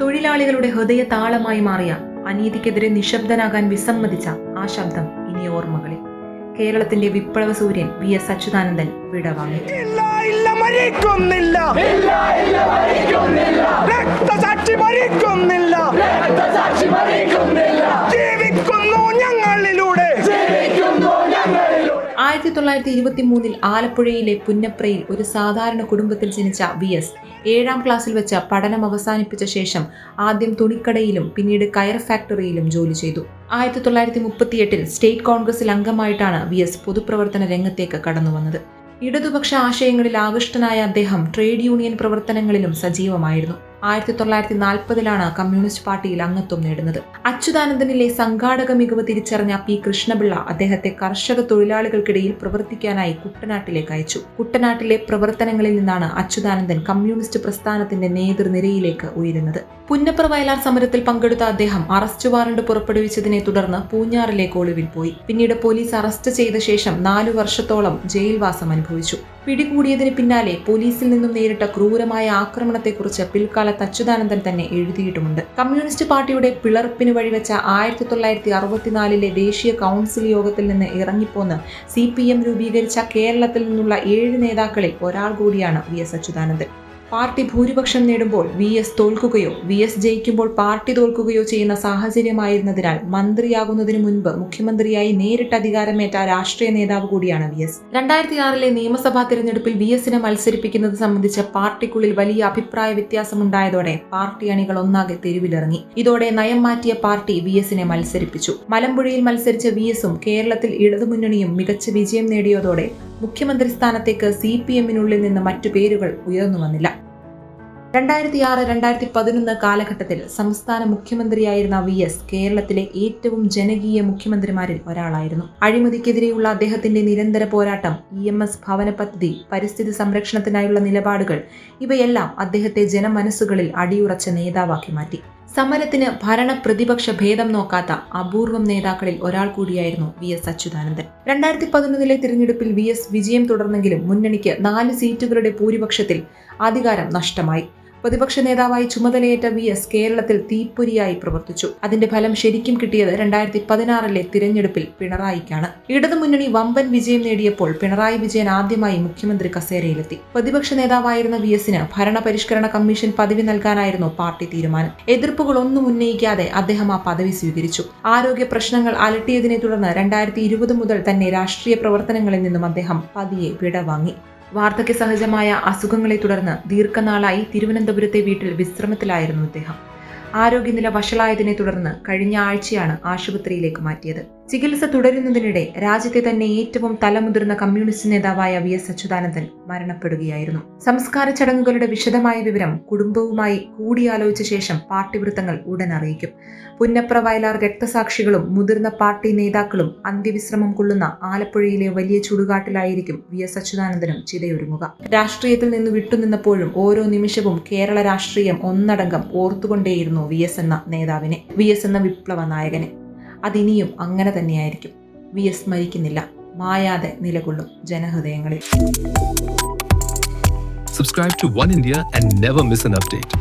തൊഴിലാളികളുടെ ഹൃദയ താളമായി മാറിയ അനീതിക്കെതിരെ നിശബ്ദനാകാൻ വിസമ്മതിച്ച ആ ശബ്ദം ഇനി ഓർമ്മകളിൽ. കേരളത്തിന്റെ വിപ്ലവ സൂര്യൻ വി എസ് അച്യുതാനന്ദൻ വിടവാങ്ങി. ആയിരത്തി തൊള്ളായിരത്തി ഇരുപത്തി മൂന്നിൽ ആലപ്പുഴയിലെ പുന്നപ്രയിൽ ഒരു സാധാരണ കുടുംബത്തിൽ ജനിച്ച വി എസ്. ഏഴാം ക്ലാസ്സിൽ വെച്ച് പഠനം അവസാനിപ്പിച്ച ശേഷം ആദ്യം തുണിക്കടയിലും പിന്നീട് കയർ ഫാക്ടറിയിലും ജോലി ചെയ്തു. ആയിരത്തി തൊള്ളായിരത്തി മുപ്പത്തിയെട്ടിൽ സ്റ്റേറ്റ് കോൺഗ്രസിൽ അംഗമായിട്ടാണ് വി എസ് പൊതുപ്രവർത്തന രംഗത്തേക്ക് കടന്നു വന്നത്. ഇടതുപക്ഷ ആശയങ്ങളിൽ ആകൃഷ്ടനായ അദ്ദേഹം ട്രേഡ് യൂണിയൻ പ്രവർത്തനങ്ങളിലും സജീവമായിരുന്നു. ആയിരത്തി തൊള്ളായിരത്തി നാൽപ്പതിലാണ് കമ്മ്യൂണിസ്റ്റ് പാർട്ടിയിൽ അംഗത്വം നേടുന്നത്. അച്യുതാനന്ദനിലെ സംഘാടക മികവ് തിരിച്ചറിഞ്ഞ പി. കൃഷ്ണപിള്ള അദ്ദേഹത്തെ കർഷക തൊഴിലാളികൾക്കിടയിൽ പ്രവർത്തിക്കാനായി കുട്ടനാട്ടിലേക്ക് അയച്ചു. കുട്ടനാട്ടിലെ പ്രവർത്തനങ്ങളിൽ നിന്നാണ് അച്യുതാനന്ദൻ കമ്മ്യൂണിസ്റ്റ് പ്രസ്ഥാനത്തിന്റെ നേതൃനിരയിലേക്ക് ഉയരുന്നത്. പുന്നപ്ര വയലാർ സമരത്തിൽ പങ്കെടുത്ത അദ്ദേഹം അറസ്റ്റ് വാറണ്ട് പുറപ്പെടുവിച്ചതിനെ തുടർന്ന് പൂഞ്ഞാറിലേക്ക് ഒളിവിൽ പോയി. പിന്നീട് പോലീസ് അറസ്റ്റ് ചെയ്ത ശേഷം നാലു വർഷത്തോളം ജയിൽവാസം അനുഭവിച്ചു. പിടികൂടിയതിന് പിന്നാലെ പോലീസിൽ നിന്നും നേരിട്ട ക്രൂരമായ ആക്രമണത്തെക്കുറിച്ച് പിൽക്കാലത്ത് അച്യുതാനന്ദൻ തന്നെ എഴുതിയിട്ടുമുണ്ട്. കമ്മ്യൂണിസ്റ്റ് പാർട്ടിയുടെ പിളർപ്പിന് വഴിവെച്ച ആയിരത്തി തൊള്ളായിരത്തി അറുപത്തിനാലിലെ ദേശീയ കൗൺസിൽ യോഗത്തിൽ നിന്ന് ഇറങ്ങിപ്പോന്ന് സി പി എം രൂപീകരിച്ച കേരളത്തിൽ നിന്നുള്ള ഏഴ് നേതാക്കളിൽ ഒരാൾ കൂടിയാണ് വി എസ് അച്യുതാനന്ദൻ. പാർട്ടി ഭൂരിപക്ഷം നേടുമ്പോൾ വി എസ് തോൽക്കുകയോ വി എസ് ജയിക്കുമ്പോൾ പാർട്ടി തോൽക്കുകയോ ചെയ്യുന്ന സാഹചര്യമായിരുന്നതിനാൽ മന്ത്രിയാകുന്നതിന് മുൻപ് മുഖ്യമന്ത്രിയായി നേരിട്ട് അധികാരമേറ്റ രാഷ്ട്രീയ നേതാവ് കൂടിയാണ് വി എസ്. രണ്ടായിരത്തി ആറിലെ നിയമസഭാ തിരഞ്ഞെടുപ്പിൽ വി എസിനെ മത്സരിപ്പിക്കുന്നത് സംബന്ധിച്ച് പാർട്ടിക്കുള്ളിൽ വലിയ അഭിപ്രായ വ്യത്യാസമുണ്ടായതോടെ പാർട്ടി അണികൾ ഒന്നാകെ തെരുവിലിറങ്ങി. ഇതോടെ നയം മാറ്റിയ പാർട്ടി വി എസിനെ മത്സരിപ്പിച്ചു. മലമ്പുഴയിൽ മത്സരിച്ച വി എസും കേരളത്തിൽ ഇടതുമുന്നണിയും മികച്ച വിജയം നേടിയതോടെ മുഖ്യമന്ത്രി സ്ഥാനത്തേക്ക് സി പി എമ്മിനുള്ളിൽ നിന്ന് മറ്റു പേരുകൾ ഉയർന്നു വന്നില്ല. രണ്ടായിരത്തി ആറ് രണ്ടായിരത്തി പതിനൊന്ന് കാലഘട്ടത്തിൽ സംസ്ഥാന മുഖ്യമന്ത്രിയായിരുന്ന വി എസ് കേരളത്തിലെ ഏറ്റവും ജനകീയ മുഖ്യമന്ത്രിമാരിൽ ഒരാളായിരുന്നു. അഴിമതിക്കെതിരെയുള്ള അദ്ദേഹത്തിന്റെ നിരന്തര പോരാട്ടം ഇ എം എസ് ഭവന പദ്ധതി പരിസ്ഥിതി സംരക്ഷണത്തിനായുള്ള നിലപാടുകൾ ഇവയെല്ലാം അദ്ദേഹത്തെ ജനമനസ്സുകളിൽ അടിയുറച്ച നേതാവാക്കി മാറ്റി. സമരത്തിന് ഭരണ പ്രതിപക്ഷ ഭേദം നോക്കാത്ത അപൂർവം നേതാക്കളിൽ ഒരാൾ കൂടിയായിരുന്നു വി എസ് അച്യുതാനന്ദൻ. രണ്ടായിരത്തി പതിനൊന്നിലെ തിരഞ്ഞെടുപ്പിൽ വി എസ് വിജയം തുടർന്നെങ്കിലും മുന്നണിക്ക് നാല് സീറ്റുകളുടെ ഭൂരിപക്ഷത്തിൽ അധികാരം നഷ്ടമായി. പ്രതിപക്ഷ നേതാവായി ചുമതലയേറ്റ വി എസ് കേരളത്തിൽ തീപ്പൊരിയായി പ്രവർത്തിച്ചു. അതിന്റെ ഫലം ശരിക്കും കിട്ടിയത് രണ്ടായിരത്തി പതിനാറിലെ തിരഞ്ഞെടുപ്പിൽ പിണറായിക്കാണ്. ഇടതുമുന്നണി വമ്പൻ വിജയം നേടിയപ്പോൾ പിണറായി വിജയൻ ആദ്യമായി മുഖ്യമന്ത്രി കസേരയിലെത്തി. പ്രതിപക്ഷ നേതാവായിരുന്ന വി എസിന് ഭരണപരിഷ്കരണ കമ്മീഷൻ പദവി നൽകാനായിരുന്നു പാർട്ടി തീരുമാനം. എതിർപ്പുകളൊന്നും ഉന്നയിക്കാതെ അദ്ദേഹം ആ പദവി സ്വീകരിച്ചു. ആരോഗ്യ പ്രശ്നങ്ങൾ അലട്ടിയതിനെ തുടർന്ന് രണ്ടായിരത്തി ഇരുപത് മുതൽ തന്നെ രാഷ്ട്രീയ പ്രവർത്തനങ്ങളിൽ നിന്നും അദ്ദേഹം പതിയെ വിടവാങ്ങി. വാർദ്ധക്യ സഹജമായ അസുഖങ്ങളെ തുടർന്ന് ദീർഘനാളായി തിരുവനന്തപുരത്തെ വീട്ടിൽ വിശ്രമത്തിലായിരുന്നു അദ്ദേഹം ആരോഗ്യനില വഷളായതിനെ തുടർന്ന് കഴിഞ്ഞ ആഴ്ചയാണ് ആശുപത്രിയിലേക്ക് മാറ്റിയത്. ചികിത്സ തുടരുന്നതിനിടെ രാജ്യത്തെ തന്നെ ഏറ്റവും തലമുതിർന്ന കമ്മ്യൂണിസ്റ്റ് നേതാവായ വി എസ് അച്യുതാനന്ദൻ മരണപ്പെടുകയായിരുന്നു. സംസ്കാര ചടങ്ങുകളുടെ വിശദമായ വിവരം കുടുംബവുമായി കൂടിയാലോചിച്ച ശേഷം പാർട്ടി വൃത്തങ്ങൾ ഉടൻ അറിയിക്കും. പുന്നപ്ര വയലാർ രക്തസാക്ഷികളും മുതിർന്ന പാർട്ടി നേതാക്കളും അന്ത്യവിശ്രമം കൊള്ളുന്ന ആലപ്പുഴയിലെ വലിയ ചുടുകാട്ടിലായിരിക്കും വി എസ് അച്യുതാനന്ദനും ചിതയൊരുങ്ങുക. രാഷ്ട്രീയത്തിൽ നിന്ന് വിട്ടുനിന്നപ്പോഴും ഓരോ നിമിഷവും കേരള രാഷ്ട്രീയം ഒന്നടങ്കം ഓർത്തുകൊണ്ടേയിരുന്നു വി എസ് എന്ന നേതാവിനെ. വി എസ് എന്ന വിപ്ലവ നായകനെ. അതിനിയും അങ്ങനെ തന്നെയായിരിക്കും. വിസ്മരിക്കുന്നില്ല. മായാതെ നിലകൊള്ളും ജനഹൃദയങ്ങളിൽ. Subscribe to one India and never miss an update.